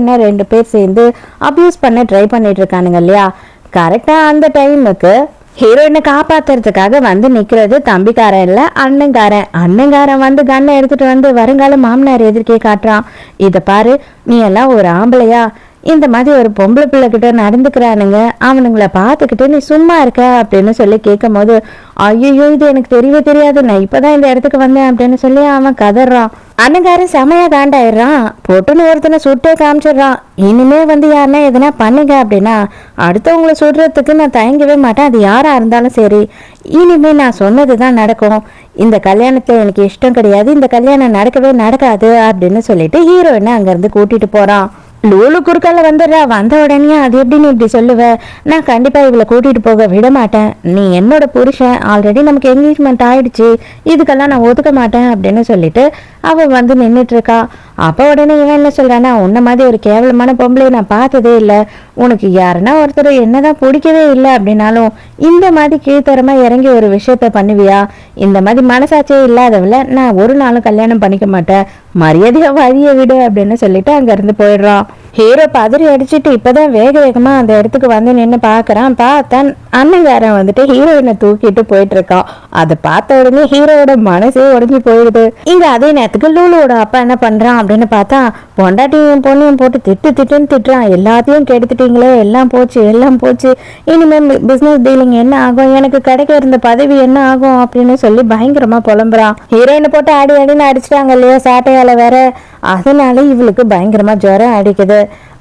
என்ன ரெண்டு பேர் சேர்ந்து அப்யூஸ் பண்ண ட்ரை பண்ணிட்டு இருக்கானுங்க இல்லையா கரெக்டா அந்த டைமுக்கு ஹீரோயினை காப்பாத்துறதுக்காக வந்து நிக்கிறது தம்பிக்காரன் இல்ல அண்ணங்காரன் அண்ணங்காரன் வந்து கண்ணை எடுத்துட்டு வந்து வருங்கால மாமனார் எதிர்க்கே காட்டுறான். இத பாரு நீ எல்லாம் ஒரு ஆம்பளையா? இந்த மாதிரி ஒரு பொம்பளை பிள்ளை கிட்ட நடந்துக்கிறானுங்க. அவனுங்கள பார்த்துக்கிட்டு நீ சும்மா இருக்க அப்படின்னு சொல்லி கேட்கும் போது ஐயோ இது எனக்கு தெரியவே தெரியாது. நான் இப்பதான் இந்த இடத்துக்கு வந்தேன் அப்படின்னு சொல்லி அவன் கதறான். அண்ணங்காரன் செமையா காண்டாயிடுறான். பொட்டுன்னு ஒருத்தனை சுட்டே காமிச்சிடுறான். இனிமே வந்து யாருன்னா எதனா பண்ணுங்க அப்படின்னா அடுத்தவங்களை சுடுறதுக்கு நான் தயங்கவே மாட்டேன். அது யாரா இருந்தாலும் சரி இனிமே நான் சொன்னது தான் நடக்கும். இந்த கல்யாணத்தில் எனக்கு இஷ்டம் கிடையாது. இந்த கல்யாணம் நடக்கவே நடக்காது அப்படின்னு சொல்லிட்டு ஹீரோயினை அங்கேருந்து கூட்டிட்டு போறான். லூலு குறுக்கால வந்துடுறா வந்த உடனே அது எப்படி நீ இப்படி சொல்லுவ? நான் கண்டிப்பா இவளை கூட்டிட்டு போக விட மாட்டேன். நீ என்னோட புருஷன் ஆல்ரெடி நமக்கு என்கேஜ்மெண்ட் ஆயிடுச்சு. இதுக்கெல்லாம் நான் ஒதுக்க மாட்டேன் அப்படின்னு சொல்லிட்டு அவ வந்து நின்றுட்டு இருக்கா. அப்ப உடனே இவன் என்ன சொல்றானா உன்ன மாதிரி ஒரு கேவலமான பொம்பளை நான் பார்த்ததே இல்லை. உனக்கு யாருன்னா ஒருத்தர் என்னதான் பிடிக்கவே இல்லை அப்படின்னாலும் இந்த மாதிரி கீழ்த்தரமா இறங்கி ஒரு விஷயத்த பண்ணுவியா? இந்த மாதிரி மனசாட்சியே இல்லாதவள நான் ஒரு நாளும் கல்யாணம் பண்ணிக்க மாட்டேன். மரியாதையா வழிய விடு அப்படின்னு சொல்லிட்டு அங்க இருந்து போயிடுறான் ஹீரோ பதறி அடிச்சுட்டு இப்போதான் வேக வேகமாக அந்த இடத்துக்கு வந்து நின்று பார்க்குறான். பார்த்தான் அண்ணங்காரன் வந்துட்டு ஹீரோயினை தூக்கிட்டு போயிட்டு இருக்கான் அதை பார்த்த உடனே ஹீரோவோட மனசே உடஞ்சி போயிடுது. இங்க அதே நேரத்துக்கு லூலுவோட அப்பா என்ன பண்றான் அப்படின்னு பார்த்தா பொண்டாட்டியும் பொண்ணையும் போட்டு திட்டு திட்டுன்னு திட்டுறான். எல்லாத்தையும் கெடுத்துட்டீங்களே எல்லாம் போச்சு எல்லாம் போச்சு. இனிமேல் பிசினஸ் டீலிங் என்ன ஆகும்? எனக்கு கிடைக்க இருந்த பதவி என்ன ஆகும் அப்படின்னு சொல்லி பயங்கரமா புலம்புறான். ஹீரோயினை போட்டு ஆடி ஆடின்னு அடிச்சிட்டாங்க இல்லையா சாட்டையால வேற. அதனால இவளுக்கு பயங்கரமா ஜுரம் அடிக்குது.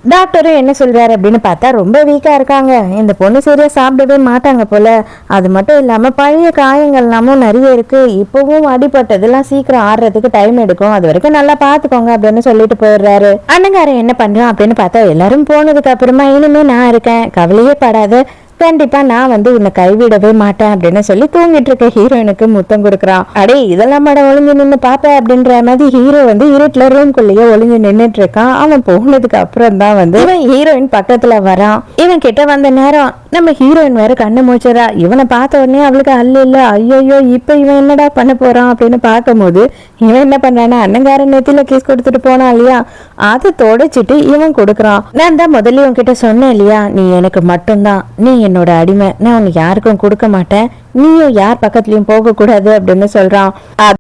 டாக்டரும் என்ன சொல்கிறாரு அப்படின்னு பார்த்தா ரொம்ப வீக்காக இருக்காங்க. இந்த பொண்ணு சரியாக சாப்பிடவே மாட்டாங்க போல். அது மட்டும் இல்லாமல் பழைய காயங்கள்லாமும் நிறைய இருக்குது இப்போவும் அடிபட்டதெல்லாம் சீக்கிரம் ஆடுறதுக்கு டைம் எடுக்கும். அது வரைக்கும் நல்லா பார்த்துக்கோங்க அப்படின்னு சொல்லிட்டு போயிடுறாரு. அண்ணங்காரன் என்ன பண்ணுறான் அப்படின்னு பார்த்தா எல்லாரும் போனதுக்கு அப்புறமா இனிமே நான் இருக்கேன். கவலையே படாத. கண்டிப்பா நான் வந்து உன்னை கைவிடவே மாட்டேன் அப்படின்னு சொல்லி தூங்கிட்டு இருக்க ஹீரோயினுக்கு முத்தம் கொடுக்குறான் அடே இதெல்லாம் மேடம் ஒளிஞ்சு நின்று பாப்ப அப்படின்ற மாதிரி ஹீரோ வந்து இருட்டுல ரூம்குள்ளேயே ஒளிஞ்சு நின்னுட்டு இருக்கான். அவன் போனதுக்கு அப்புறம் தான் வந்து இவன் ஹீரோயின் பக்கத்துல வரான். இவன் கிட்ட வந்த நேரம் நம்ம ஹீரோயின் வேற கண்ணு மூச்சுறா. இவனை பார்த்த உடனே அவளுக்கு அல்ல இல்ல ஐயோ இப்ப இவன் என்னடா பண்ண போறான்? அப்படின்னு பார்க்கும்போது இவன் என்ன பண்றானா அண்ணங்காரன் நெத்தில கேஸ் கொடுத்துட்டு போனா இல்லையா? அதை தொடச்சிட்டு இவன் கொடுக்குறான். நான் தான் முதல்ல உன்கிட்ட சொன்னேன் இல்லையா நீ எனக்கு மட்டும்தான் நீ என்னோட அடிமை. நான் உன்னை யாருக்கும் கொடுக்க மாட்டேன். நீயும் யார் பக்கத்துலயும் போகக்கூடாது கூடாது அப்படின்னு சொல்றான்.